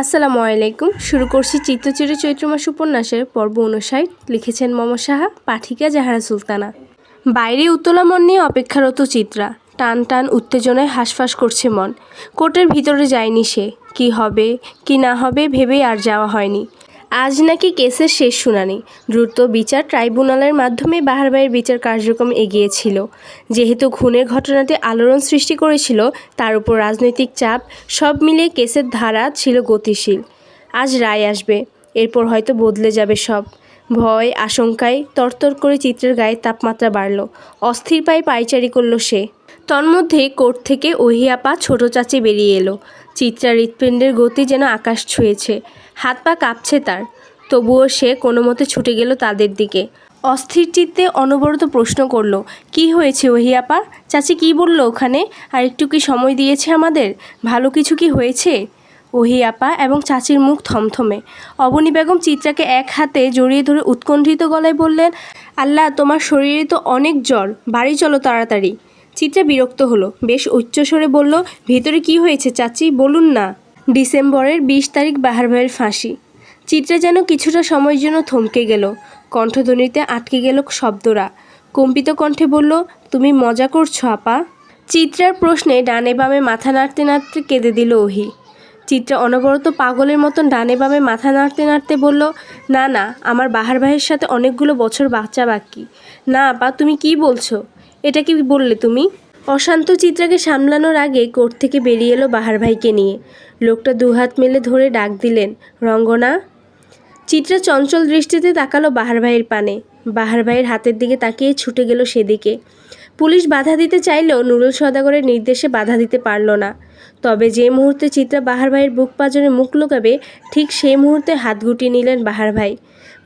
আসসালামু আলাইকুম। শুরু করছি চিত্তচিরে চৈত্র মাস উপন্যাসের পর্ব উনষাট লিখেছেন মম সাহা, পাঠিকা জাহারা সুলতানা। বাইরে উত্তলা মন নিয়ে অপেক্ষারত চিত্রা। টান টান উত্তেজনায় হাঁসফাঁস করছে মন। কোর্টের ভিতরে যায়নি সে। কি হবে, কি না হবে ভেবেই আর যাওয়া হয়নি। আজ নাকি কেসের শেষ শুনানি। দ্রুত বিচার ট্রাইব্যুনালের মাধ্যমে বাহারবাইয়ের বিচার কার্যক্রম এগিয়েছিল। যেহেতু খুনের ঘটনাটি আলোড়ন সৃষ্টি করেছিল, তার উপর রাজনৈতিক চাপ, সব মিলিয়ে কেসের ধারা ছিল গতিশীল। আজ রায় আসবে। এরপর হয়তো বদলে যাবে সব। ভয়, আশঙ্কায় তরতর করে চিত্রের গায়ে তাপমাত্রা বাড়ল। অস্থির পায়ে পায়চারি করল সে। তন্মধ্যে কোর্ট থেকে ওহিয়াপা ছোট চাচি বেরিয়ে এলো। চিত্রা হৃৎপিণ্ডের গতি যেন আকাশ ছুঁয়েছে। হাত পা কাঁপছে তার। তবুও সে কোনো মতে ছুটে গেল তাদের দিকে। অস্থির চিত্তে অনবরত প্রশ্ন করল, কি হয়েছে ওহিয়াপা? চাচি কি বলল ওখানে? আর একটু কি সময় দিয়েছে আমাদের? ভালো কিছু কি হয়েছে? ওহি আপা এবং চাচির মুখ থমথমে। অবনী বেগম চিত্রাকে এক হাতে জড়িয়ে ধরে উৎকণ্ঠিত গলায় বললেন, আল্লাহ, তোমার শরীরে তো অনেক জ্বর। বাড়ি চলো তাড়াতাড়ি। চিত্রা বিরক্ত হলো, বেশ উচ্চস্বরে বলল, ভিতরে কি হয়েছে চাচি? বলুন না। ডিসেম্বরের বিশ তারিখ বাহার ভাইয়ের ফাঁসি। চিত্রা যেন কিছুটা সময়ের জন্য থমকে গেল। কণ্ঠধ্বনিতে আটকে গেল শব্দরা। কম্পিত কণ্ঠে বলল, তুমি মজা করছ, আপা। চিত্রার প্রশ্নে ডানে বামে মাথা নাড়তে নাড়তে কেঁদে দিল ওহি। চিত্রা অনবরত পাগলের মতন ডানে বামে মাথা নাড়তে নাড়তে বলল, না না, আমার বাহার ভাইয়ের সাথে অনেকগুলো বছর বাচ্চা বাকি। না, আপা, তুমি কি বলছো? এটা কি বললে তুমি? অশান্ত চিত্রাকে সামলানোর আগে কোর্ট থেকে বেরিয়ে এলো বাহার ভাইকে নিয়ে। লোকটা দুহাত মেলে ধরে ডাক দিলেন, রঙ্গনা? চিত্রা চঞ্চল দৃষ্টিতে তাকালো বাহার ভাইয়ের পানে। বাহার ভাইয়ের হাতের দিকে তাকিয়ে ছুটে গেল সেদিকে। পুলিশ বাধা দিতে চাইলেও নুরুল সদাগরের নির্দেশে বাধা দিতে পারল না। তবে যে মুহূর্তে চিত্রা বাহার ভাইয়ের বুক পাজরে মুখ লুকাবে, ঠিক সেই মুহূর্তে হাত গুটিয়ে নিলেন বাহার ভাই।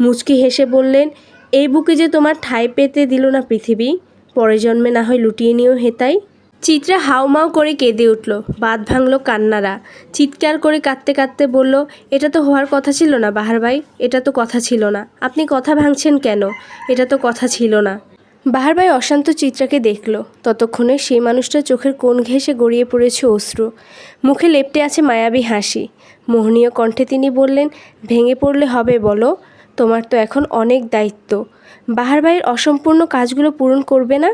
মুচকি হেসে বললেন, এই বুকে যে তোমার ঠাঁই পেতে দিল না পৃথিবী। পরে জন্মে না হয় লুটিয়ে নিয়েও হেতাই। চিত্রা হাউমাউ করে কেঁদে উঠল বাদ ভাঙল কান্নারা। চিৎকার করে কাঁদতে কাঁদতে বলল, এটা তো হওয়ার কথা ছিল না বাহার ভাই, এটা তো কথা ছিল না। আপনি কথা ভাঙছেন কেন? এটা তো কথা ছিল না। বাহার ভাই অশান্ত চিত্রাকে দেখল। ততক্ষণে সেই মানুষটা চোখের কোণ ঘেঁষে গড়িয়ে পড়েছে অশ্রু। মুখে লেপটে আছে মায়াবী হাসি। মোহনীয় কণ্ঠে তিনি বললেন, ভেঙে পড়লে হবে বলো। তোমার তো এখন অনেক দায়িত্ব। বাহার ভাইয়ের অসম্পূর্ণ কাজগুলো পূরণ করবে না?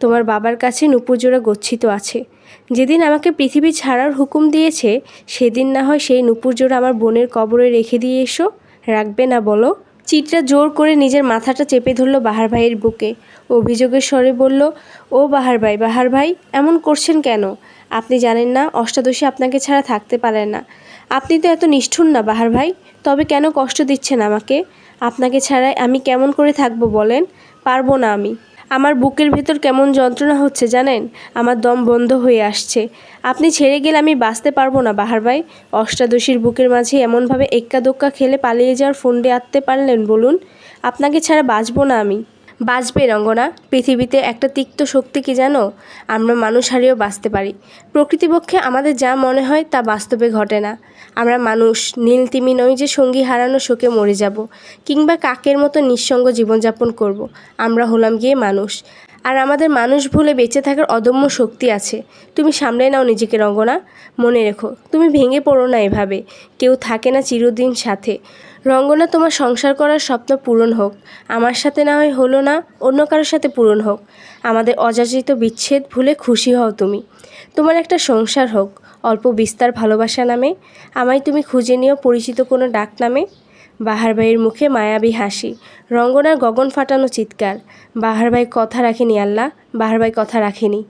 তোমার বাবার কাছে নুপুরজোড়া গচ্ছিত আছে। যেদিন আমাকে পৃথিবী ছাড়ার হুকুম দিয়েছে, সেদিন না হয় সেই নুপুরজোড়া আমার বোনের কবরে রেখে দিয়ে এসো। রাখবে না বলো? চিত্রা জোর করে নিজের মাথাটা চেপে ধরলো বাহার ভাইয়ের বুকে। অভিযোগের স্বরে বলল, ও বাহার ভাই বাহার ভাই এমন করছেন কেন? আপনি জানেন না, অষ্টাদশী আপনাকে ছাড়া থাকতে পারেন না। আপনি তো এত নিষ্ঠুর না বাহার ভাই তবে কেন কষ্ট দিচ্ছেন আমাকে? আপনাকে ছাড়াই আমি কেমন করে থাকব বলেন? পারব না আমি। আমার বুকের ভেতর কেমন যন্ত্রণা হচ্ছে জানেন? আমার দম বন্ধ হয়ে আসছে। আপনি ছেড়ে গেলে আমি বাঁচতে পারব না, বাহার ভাই। অষ্টাদশীর বুকের মাঝে এমনভাবে এক্কা দোক্কা খেলে পালিয়ে যাওয়ার ফন্ডে আঁততে পারলেন বলুন? আপনাকে ছাড়া বাঁচবো না আমি। বাঁচবে রঙ্গনা? পৃথিবীতে একটা তিক্ত শক্তি কি জানো? আমরা মানুষ হারিয়েও বাঁচতে পারি। প্রকৃতিপক্ষে আমাদের যা মনে হয় তা বাস্তবে ঘটে না। আমরা মানুষ, নীল তিমি নই যে সঙ্গী হারানো শোকে মরে যাব, কিংবা কাকের মতো নিঃসঙ্গ জীবনযাপন করব। আমরা হলাম গিয়ে মানুষ। আর আমাদের মানুষ ভুলে বেঁচে থাকার অদম্য শক্তি আছে। তুমি সামলে নাও নিজেকে রঙ্গনা। মনে রেখো, তুমি ভেঙে পড়ো না এভাবে। কেউ থাকে না চিরদিন সাথে। রঙ্গনা তোমার সংসার করার স্বপ্ন পূরণ হোক। আমার সাথে না হয় হলো না, অন্য কারোর সাথে পূরণ হোক। আমাদের অযাচিত বিচ্ছেদ ভুলে খুশি হও তুমি। তোমার একটা সংসার হোক, অল্প বিস্তার ভালোবাসা নামে। আমায় তুমি খুঁজে নিও পরিচিত কোনো ডাক নামে। বাহার ভাইয়ের মুখে মায়াবী হাসি। রঙ্গনার গগন ফাটানো চিৎকার। বাহার ভাই কথা রাখেনি আল্লাহ, বাহার ভাই কথা রাখেনি।